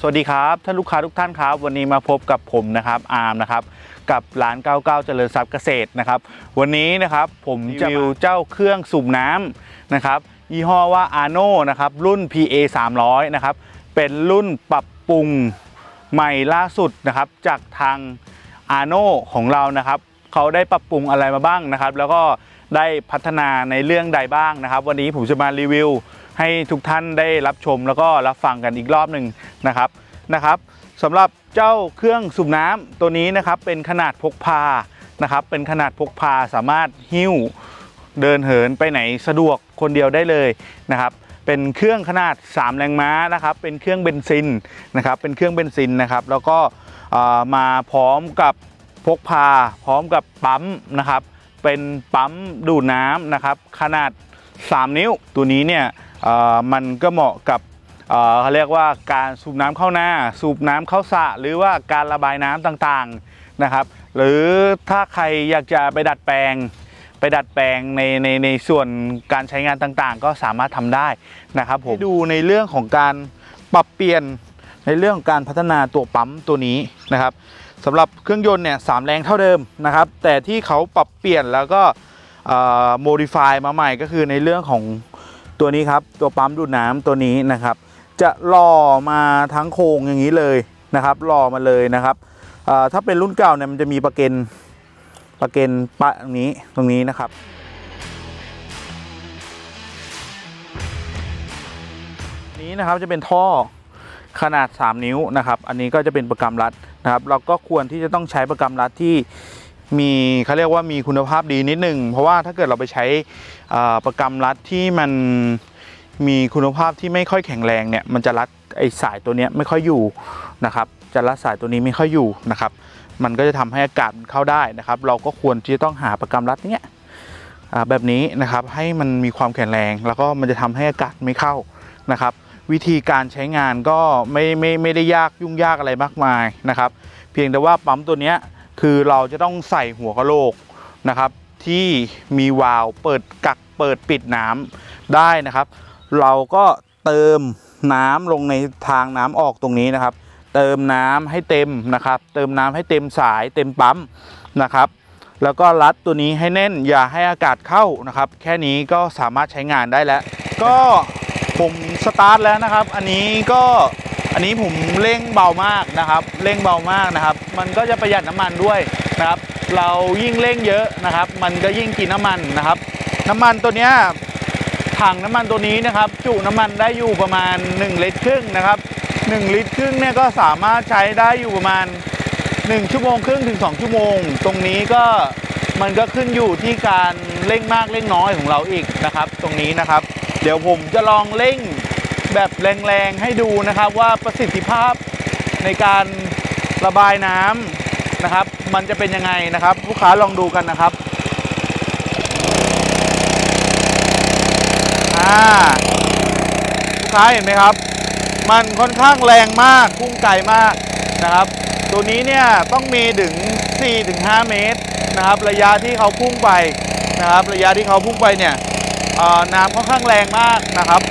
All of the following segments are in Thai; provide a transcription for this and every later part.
สวัสดีครับท่านลูกค้าทุกท่านครับ วันนี้มาพบกับผมนะครับอาร์มนะครับกับร้าน 99 เจริญทรัพย์เกษตรนะครับ วันนี้นะครับผมจะรีวิวเจ้าเครื่องสูบน้ำนะครับยี่ห้อว่า Arno นะครับรุ่น PA 300นะครับเป็นรุ่นปรับปรุงใหม่ล่าสุดนะครับจากทาง Arno ของเรานะครับเขาได้ปรับปรุงอะไรมาบ้างนะครับ แล้วก็ได้พัฒนาในเรื่องใดบ้างนะครับ วันนี้ผมจะมารีวิว ให้ทุกท่านได้รับชมแล้วก็รับฟังกันอีกรอบหนึ่งนะครับนะครับสำหรับเจ้าเครื่องสูบน้ำตัวนี้นะครับเป็นขนาดพกพานะครับเป็นขนาดพกพาสามารถหิ้วเดินเหินไปไหนสะดวกคนเดียวได้เลยนะครับเป็นเครื่องขนาด 3 แรงม้านะครับเป็นเครื่องเบนซินนะครับเป็นเครื่องเบนซินนะครับแล้วก็มาพร้อมกับพกพาพร้อมกับปั๊มนะครับเป็นปั๊มดูดน้ำนะครับขนาด 3 นิ้วตัวนี้เนี่ย มันก็เหมาะกับเขาเรียกว่าการสูบน้ำเข้าหน้า สูบน้ำเข้าสระหรือว่าการระบายน้ำต่างๆนะครับ หรือถ้าใครอยากจะไปดัดแปลง ไปดัดแปลงในในในส่วนการใช้งานต่างๆ ก็สามารถทำได้นะครับผมดูในเรื่องของการปรับเปลี่ยนในเรื่องของการพัฒนาตัวปั๊มตัวนี้นะครับสำหรับเครื่องยนต์เนี่ยสามแรงเท่าเดิมนะครับ แต่ที่เขาปรับเปลี่ยนแล้วก็โมดิฟายมาใหม่ก็คือในเรื่องของ ตัวนี้ครับตัวปั๊มดูดน้ำตัวนี้นะครับ จะหล่อมาทั้งโครงอย่างนี้เลยนะครับหล่อมาเลยนะครับถ้าเป็นรุ่นเก่าเนี่ยมันจะมีประเก็นประเก็นปะตรงนี้ตรงนี้นะครับนี้นะครับจะเป็นท่อขนาด 3 นิ้วนะครับ อันนี้ก็จะเป็นประกำรัดนะครับ เราก็ควรที่จะต้องใช้ประกำรัดที่ มีเขาเรียกว่ามีคุณภาพดีนิดหนึ่งเพราะว่าถ้าเกิดเราไปใช้ประกำรัดที่มันมีคุณภาพที่ไม่ค่อยแข็งแรงเนี่ยมันจะรัดไอสายตัวนี้ไม่ค่อยอยู่นะครับจะรัดสายตัวนี้ไม่ค่อยอยู่นะครับ มันก็จะทำให้อากาศเข้าได้นะครับ เราก็ควรที่จะต้องหาประกำรัดเนี้ยแบบนี้นะครับให้มันมีความแข็งแรง แล้วก็มันจะทำให้อากาศไม่เข้านะครับ วิธีการใช้งานก็ไม่ไม่ไม่ได้ยากยุ่งยากอะไรมากมายนะครับ เพียงแต่ว่าปั๊มตัวเนี้ย คือเราจะต้องใส่หัวกะโหลกนะครับ ที่มีวาล์วเปิดกักเปิดปิดน้ำได้นะครับ เราก็เติมน้ำลงในทางน้ำออกตรงนี้นะครับ เติมน้ำให้เต็มนะครับ เติมน้ำให้เต็มสายเต็มปั๊มนะครับ แล้วก็รัดตัวนี้ให้แน่นอย่าให้อากาศเข้านะครับ แค่นี้ก็สามารถใช้งานได้แล้ว ก็ผมสตาร์ทแล้วนะครับ อันนี้ก็ อันนี้ผมเร่งเบามากนะครับเร่งเบามากนะครับ มันก็จะประหยัดน้ำมันด้วยนะครับ เรายิ่งเร่งเยอะนะครับ มันก็ยิ่งกินน้ำมันนะครับ น้ำมันตัวเนี้ยถังน้ำมันตัวนี้นะครับ จุน้ำมันได้อยู่ประมาณ 1 ลิตรครึ่งนะครับ 1 ลิตรครึ่งเนี่ยก็สามารถใช้ได้อยู่ประมาณ 1 ชั่วโมงครึ่งถึง 2 ชั่วโมง ตรงนี้ก็มันก็ขึ้นอยู่ที่การเร่งมากเร่งน้อยของเราอีกนะครับ ตรงนี้นะครับ เดี๋ยวผมจะลองเร่ง แบบแรงๆให้ดูนะครับว่าประสิทธิภาพในการระบายน้ำนะครับ มันจะเป็นยังไงนะครับ ลูกค้าลองดูกันนะครับอ่าลูกค้าเห็นไหมครับ มันค่อนข้างแรงมากพุ่งไกลมากนะครับ ตัวนี้เนี่ยต้องมีถึง 4-5 เมตรนะครับ ระยะที่เขาพุ่งไปนะครับ ระยะที่เขาพุ่งไปเนี่ยน้ำค่อนข้างแรงมากนะครับ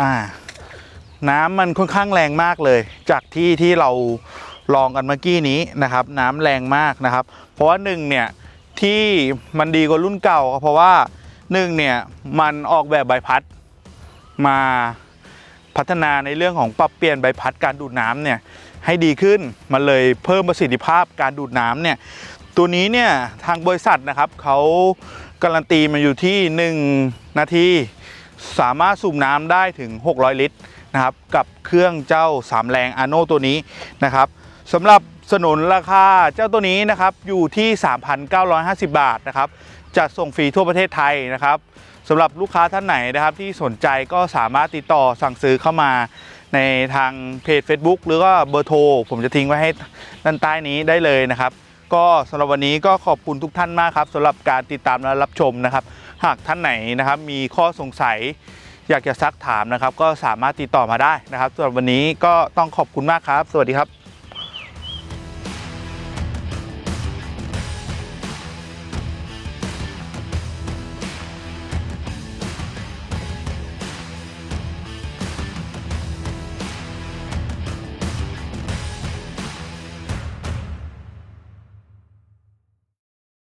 อ่า น้ำมันค่อนข้างแรงมากเลย จากที่ที่เราลองกันเมื่อกี้นี้นะครับ น้ำแรงมากนะครับ เพราะว่าหนึ่งเนี่ยที่มันดีกว่ารุ่นเก่าเพราะว่าหนึ่งเนี่ยมันออกแบบใบพัดมาพัฒนาในเรื่องของปรับเปลี่ยนใบพัดการดูดน้ำเนี่ยให้ดีขึ้นมันเลยเพิ่มประสิทธิภาพการดูดน้ำเนี่ยตัวนี้เนี่ยทางบริษัทนะครับเขาการันตีมาอยู่ที่ 1 นาที สามารถสูบน้ำได้ถึง 600 ลิตรนะครับกับเครื่องเจ้า3แรงอาโนตัวนี้นะครับสำหรับสนุนราคาเจ้าตัวนี้นะครับอยู่ที่ 3,950 บาทนะครับจัดส่งฟรีทั่วประเทศไทยนะครับสำหรับลูกค้าท่านไหนนะครับที่สนใจก็สามารถติดต่อสั่งซื้อเข้ามาในทางเพจ Facebook หรือว่าเบอร์โทร ผมจะทิ้งไว้ให้ด้านใต้นี้ได้เลยนะครับ ก็สำหรับวันนี้ก็ขอบคุณทุกท่านมากครับสำหรับการติดตามและรับชมนะครับ หากท่านไหนนะครับมีข้อสงสัยอยากจะซักถามนะครับ ก็สามารถติดต่อมาได้นะครับสำหรับวันนี้ก็ต้องขอบคุณมากครับ สวัสดีครับ